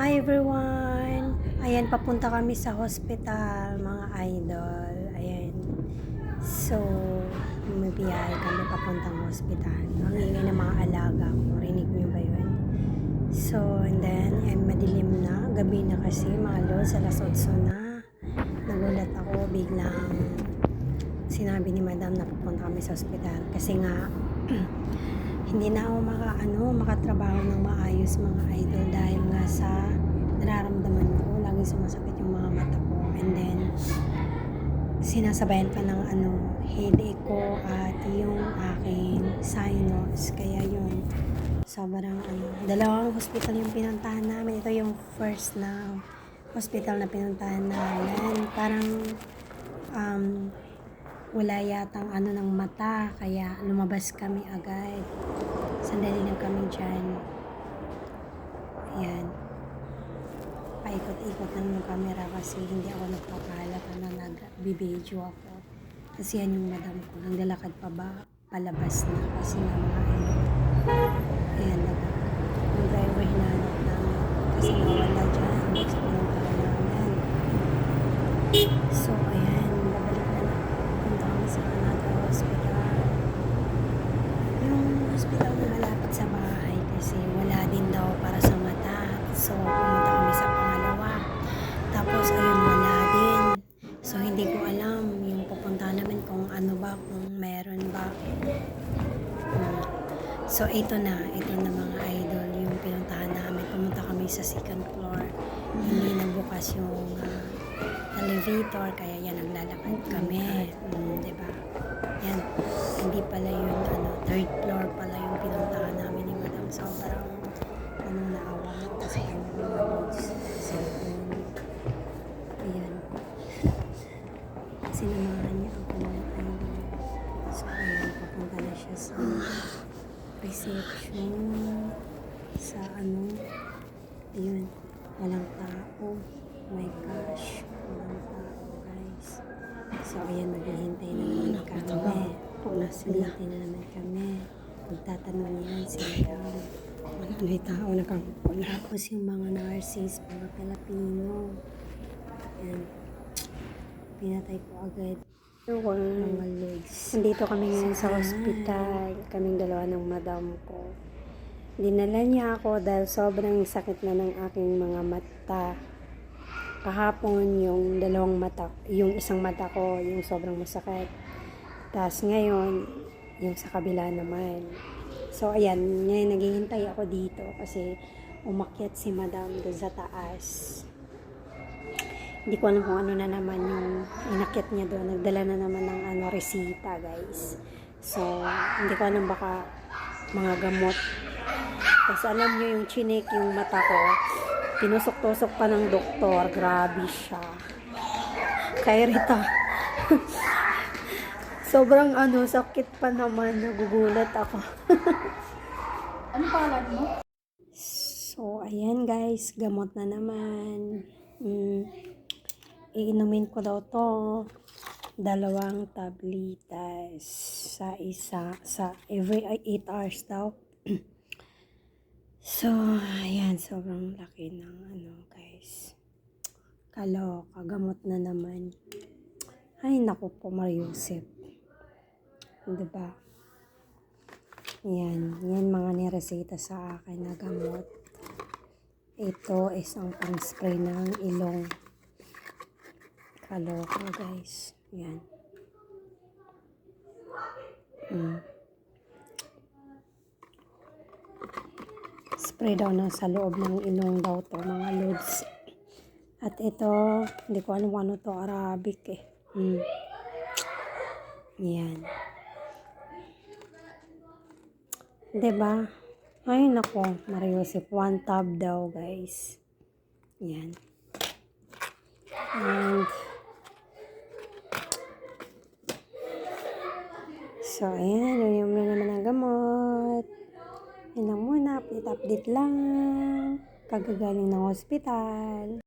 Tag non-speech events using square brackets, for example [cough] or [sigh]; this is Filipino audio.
Hi everyone! Ayan, papunta kami sa hospital, mga idol. Ayan. So, may biyahe kami papuntang hospital. Ang ingay ng mga alaga ko. Rinig niyo ba yun? So, and then, ay madilim na. Gabi na kasi, mga lods, alas 8 na. Nagulat ako, biglang sinabi ni madam na pupunta kami sa hospital. Kasi nga, [clears throat] hindi na ako maka, ano, makatrabaho ng maayos mga idol dahil nga sa nararamdaman ko, lagi sumasakit yung mga mata ko. And then, sinasabayan pa ng ano, headache ko at yung aking sinus. Kaya yun, sobrang ano, dalawang hospital yung pinuntahan namin. Ito yung first na hospital na pinuntahan namin. Parang, um, wala yatang ano ng mata, kaya lumabas kami agad. Sandali lang kami dyan. Ayan. Paikot-ikot lang yung camera kasi hindi ako nagpapahalata na nag-video ako. Kasi yan yung madam ko. Naglalakad pa ba? Palabas na kasi nga mga. Ayan, So, ito na. Ito na mga idol yung pinuntahan namin. Pumunta kami sa second floor. Hindi nagbukas yung ah, elevator. Kaya yan, naglalakad kami. Mm, di ba? Yan. Hindi pala yung ano, third floor pala yung pinuntahan namin ni Madam. So, parang ano, naawa loads. So, um, ayan. Sinamahan niya ako ng ano. So, ayan, papunta na siya sa [sighs] reception. Sa ano, ayun, walang tao. My gosh, walang tao, guys. So, ayan, maghihintay na naman kami. Maghihintay na naman kami. Magtatanong yan sila. Wala na yung tao na kang Tapos yung mga nurses, mga Pilipino. Yan. Pinatay ko agad. Mga legs. Nandito kami ngayon sa hospital. Kaming dalawa ng madam ko. Dinala niya ako dahil sobrang sakit na ng aking mga mata. Kahapon yung dalawang mata, yung isang mata ko, yung sobrang masakit. Tapos ngayon, yung sa kabila naman. So, ayan, ngayon naghihintay ako dito kasi umakyat si madam doon sa taas. Hindi ko alam kung ano na naman yung inakyat niya doon. Nagdala na naman ng ano, resita, guys. So, hindi ko alam baka mga gamot. Tapos alam niyo yung chinik yung mata ko. Tinusok-tusok pa ng doktor. Grabe siya. Kaya Rita. [laughs] Sobrang ano, sakit pa naman. Nagugulat ako. [laughs] Ano pangalan mo? So, ayan guys, gamot na naman. Mm, iinumin ko daw to dalawang tablitas sa isa, sa every 8 hours daw. [clears throat] so, ayan, sobrang laki ng ano guys. Kaloka, gamot na naman. Ay, naku po, Mariusip. Diba? Yan, yan mga niresita sa akin na gamot. Ito is ang pang-spray ng ilong. Kaloka guys. Yan. Mm. Spray daw na sa loob ng ilong daw to mga loads. At ito, hindi ko alam ano to, Arabic eh. Mm. Yan. Diba? Ay, nako, Mariusip. One tab daw, guys. Yan. And, so, ayan. Yun na naman ang gamot. Yan lang muna. Update-update lang. Kagagaling ng hospital.